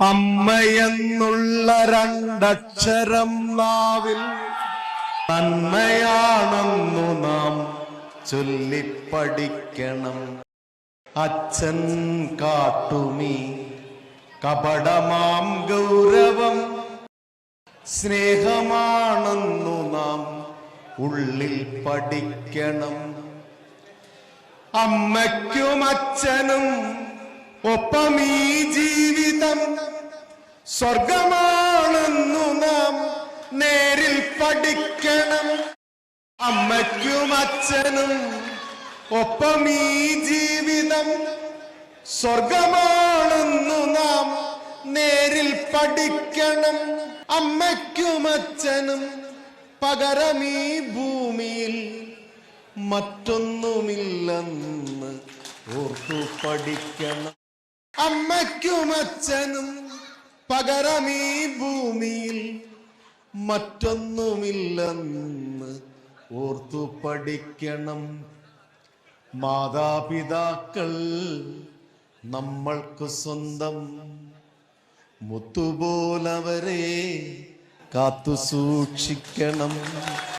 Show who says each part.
Speaker 1: അമ്മയെന്നുള്ള രണ്ടക്ഷരം നാവിൽ നന്മയാണെന്നു നാം ചൊല്ലിപ്പഠിക്കണം. അച്ഛൻ കാട്ടുമീ കപടമാം ഗൗരവം. സ്നേഹമാണെന്നു നാം ഉള്ളിൽ പഠിക്കണം. അമ്മയ്ക്കും അച്ഛനും ഒപ്പം ജീവിതം സ്വർഗമാണെന്നു നാം നേരിൽ പഠിക്കണം. അമ്മയ്ക്കും അച്ഛനും ഒപ്പം ഈ ജീവിതം സ്വർഗമാണെന്നു നാം നേരിൽ പഠിക്കണം. അമ്മയ്ക്കും അച്ഛനും പകരം ഈ ഭൂമിയിൽ മറ്റൊന്നുമില്ലെന്ന് ഓർത്തു പഠിക്കണം അമ്മയ്ക്കും അച്ഛനും പകരമീ ഭൂമിയിൽ മറ്റൊന്നുമില്ലെന്ന് ഓർത്തു പഠിക്കണം. മാതാപിതാക്കൾ നമ്മൾക്ക് സ്വന്തം മുത്തുപോലവരെ കാത്തു സൂക്ഷിക്കണം.